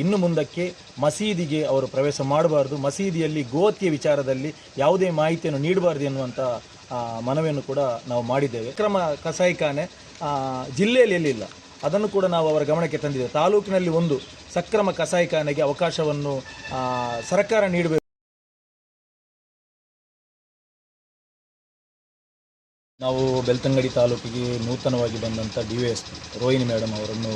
ಇನ್ನು ಮುಂದಕ್ಕೆ ಮಸೀದಿಗೆ ಅವರು ಪ್ರವೇಶ ಮಾಡಬಾರ್ದು. ಮಸೀದಿಯಲ್ಲಿ ಗೋತಿಯ ವಿಚಾರದಲ್ಲಿ ಯಾವುದೇ ಮಾಹಿತಿಯನ್ನು ನೀಡಬಾರ್ದು ಎನ್ನುವಂಥ ಮನವಿಯನ್ನು ಕೂಡ ನಾವು ಮಾಡಿದ್ದೇವೆ. ಕ್ರಮ ಕಸಾಯಿಖಾನೆ ಜಿಲ್ಲೆಯಲ್ಲಿ ಎಲ್ಲಿಲ್ಲ. ಅದನ್ನು ಕೂಡ ನಾವು ಅವರ ಗಮನಕ್ಕೆ ತಂದಿದ್ದೇವೆ. ತಾಲೂಕಿನಲ್ಲಿ ಒಂದು ಸಕ್ರಮ ಕಸಾಯಿಖಾನೆಗೆ ಅವಕಾಶವನ್ನು ಸರ್ಕಾರ ನೀಡಬೇಕು. ನಾವು ಬೆಳ್ತಂಗಡಿ ತಾಲೂಕಿಗೆ ನೂತನವಾಗಿ ಬಂದಂಥ D V S Rohini madam ಅವರನ್ನು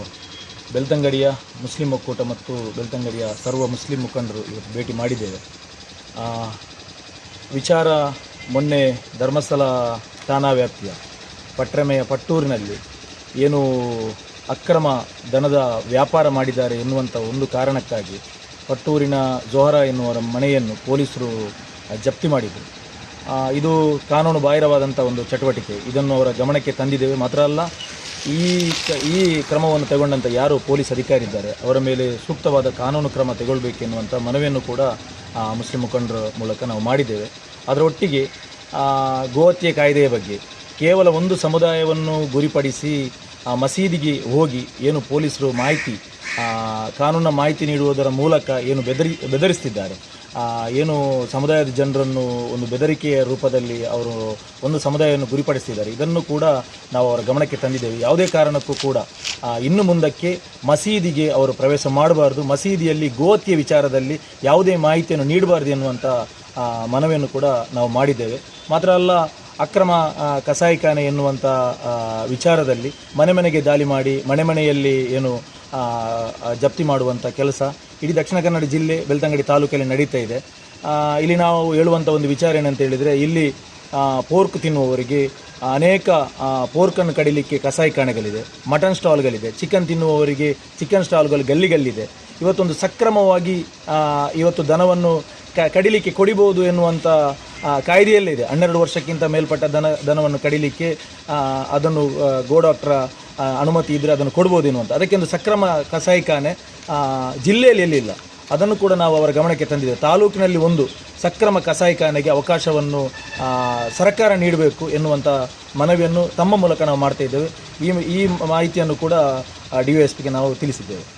ಬೆಳ್ತಂಗಡಿಯ ಮುಸ್ಲಿಂ ಒಕ್ಕೂಟ ಮತ್ತು ಬೆಳ್ತಂಗಡಿಯ ಸರ್ವ ಮುಸ್ಲಿಂ ಮುಖಂಡರು ಇವತ್ತು ಭೇಟಿ ಮಾಡಿದ್ದೇವೆ. ವಿಚಾರ ಮೊನ್ನೆ ಧರ್ಮಸ್ಥಳ ಠಾಣಾ ವ್ಯಾಪ್ತಿಯ ಪಟ್ರಮೆಯ ಪಟ್ಟೂರಿನಲ್ಲಿ ಏನು ಅಕ್ರಮ ದನದ ವ್ಯಾಪಾರ ಮಾಡಿದ್ದಾರೆ ಎನ್ನುವಂಥ ಒಂದು ಕಾರಣಕ್ಕಾಗಿ ಪಟ್ಟೂರಿನ ಜೋಹರ ಎನ್ನುವರ ಮನೆಯನ್ನು ಪೊಲೀಸರು ಜಪ್ತಿ ಮಾಡಿದರು. ಇದು ಕಾನೂನು ಬಾಹಿರವಾದಂಥ ಒಂದು ಚಟುವಟಿಕೆ. ಇದನ್ನು ಅವರ ಗಮನಕ್ಕೆ ತಂದಿದ್ದೇವೆ. ಮಾತ್ರ ಅಲ್ಲ ಈ ಈ ಕ್ರಮವನ್ನು ತಗೊಂಡಂಥ ಯಾರು ಪೊಲೀಸ್ ಅಧಿಕಾರಿ ಇದ್ದಾರೆ ಅವರ ಮೇಲೆ ಸೂಕ್ತವಾದ ಕಾನೂನು ಕ್ರಮ ತಗೊಳ್ಬೇಕೆನ್ನುವಂಥ ಮನವಿಯನ್ನು ಕೂಡ ಮುಸ್ಲಿಂ ಮುಖಂಡರ ಮೂಲಕ ನಾವು ಮಾಡಿದ್ದೇವೆ. ಅದರೊಟ್ಟಿಗೆ ಗೋಹತ್ಯೆ ಕಾಯ್ದೆಯ ಬಗ್ಗೆ ಕೇವಲ ಒಂದು ಸಮುದಾಯವನ್ನು ಗುರಿಪಡಿಸಿ ಮಸೀದಿಗೆ ಹೋಗಿ ಏನು ಪೊಲೀಸರು ಮಾಹಿತಿ ಆ, ಕಾನೂನಿನ ಮಾಹಿತಿ ನೀಡುವುದರ ಮೂಲಕ ಏನು ಬೆದರಿ ಬೆದರಿಸ್ತಿದ್ದಾರೆ. ಏನು ಸಮುದಾಯದ ಜನರನ್ನು ಒಂದು ಬೆದರಿಕೆಯ ರೂಪದಲ್ಲಿ ಅವರು ಒಂದು ಸಮುದಾಯವನ್ನು ಗುರಿಪಡಿಸ್ತಿದ್ದಾರೆ. ಇದನ್ನು ಕೂಡ ನಾವು ಅವರ ಗಮನಕ್ಕೆ ತಂದಿದ್ದೇವೆ. ಯಾವುದೇ ಕಾರಣಕ್ಕೂ ಕೂಡ ಇನ್ನು ಮುಂದಕ್ಕೆ ಮಸೀದಿಗೆ ಅವರು ಪ್ರವೇಶ ಮಾಡಬಾರ್ದು. ಮಸೀದಿಯಲ್ಲಿ ಗೋತಿಯ ವಿಚಾರದಲ್ಲಿ ಯಾವುದೇ ಮಾಹಿತಿಯನ್ನು ನೀಡಬಾರ್ದು ಎನ್ನುವಂಥ ಮನವಿಯನ್ನು ಕೂಡ ನಾವು ಮಾಡಿದ್ದೇವೆ. ಮಾತ್ರ ಅಲ್ಲ ಅಕ್ರಮ ಕಸಾಯಿಖಾನೆ ಎನ್ನುವಂಥ ವಿಚಾರದಲ್ಲಿ ಮನೆ ಮನೆಗೆ ದಾಳಿ ಮಾಡಿ, ಮನೆ ಮನೆಯಲ್ಲಿ ಏನು ಜಪ್ತಿ ಮಾಡುವಂಥ ಕೆಲಸ ಇಡೀ ದಕ್ಷಿಣ ಕನ್ನಡ ಜಿಲ್ಲೆ, ಬೆಳ್ತಂಗಡಿ ತಾಲೂಕಲ್ಲಿ ನಡೀತಾ ಇದೆ. ಇಲ್ಲಿ ನಾವು ಹೇಳುವಂಥ ಒಂದು ವಿಚಾರ ಏನಂತ ಹೇಳಿದರೆ, ಇಲ್ಲಿ ಪೋರ್ಕ್ ತಿನ್ನುವವರಿಗೆ ಅನೇಕ ಪೋರ್ಕನ್ನು ಕಡಿಲಿಕ್ಕೆ ಕಸಾಯಿಖಾನೆಗಳಿದೆ, ಮಟನ್ ಸ್ಟಾಲ್ಗಳಿದೆ, ಚಿಕನ್ ತಿನ್ನುವವರಿಗೆ ಚಿಕನ್ ಸ್ಟಾಲ್ಗಳು ಗಲ್ಲಿಗಲ್ಲಿದೆ. ಇವತ್ತೊಂದು ಸಕ್ರಮವಾಗಿ ಇವತ್ತು ದನವನ್ನು ಕಡಿಲಿಕ್ಕೆ ಕೊಡಿಬೋದು ಎನ್ನುವಂಥ ಆ, ಕಾಯ್ದೆಯಲ್ಲೇ ಇದೆ. ಹನ್ನೆರಡು ವರ್ಷಕ್ಕಿಂತ ಮೇಲ್ಪಟ್ಟ ದನ ದನವನ್ನು ಕಡಿಲಿಕ್ಕೆ ಅದನ್ನು ಗೋ ಡಾಕ್ಟ್ರ ಅನುಮತಿ ಇದ್ದರೆ ಅದನ್ನು ಕೊಡ್ಬೋದೇನು ಅಂತ. ಅದಕ್ಕೆ ಒಂದು ಸಕ್ರಮ ಕಸಾಯಿಖಾನೆ ಜಿಲ್ಲೆಯಲ್ಲಿ ಎಲ್ಲಿಲ್ಲ ಅದನ್ನು ಕೂಡ ನಾವು ಅವರ ಗಮನಕ್ಕೆ ತಂದಿದ್ದೇವೆ. ತಾಲೂಕಿನಲ್ಲಿ ಒಂದು ಸಕ್ರಮ ಕಸಾಯಿಖಾನೆಗೆ ಅವಕಾಶವನ್ನು ಸರ್ಕಾರ ನೀಡಬೇಕು ಎನ್ನುವಂಥ ಮನವಿಯನ್ನು ತಮ್ಮ ಮೂಲಕ ನಾವು ಮಾಡ್ತಾ ಇದ್ದೇವೆ. ಈ ಈ ಮಾಹಿತಿಯನ್ನು ಕೂಡ ಡಿ ಎಸ್ ಪಿಗೆ ನಾವು ತಿಳಿಸಿದ್ದೇವೆ.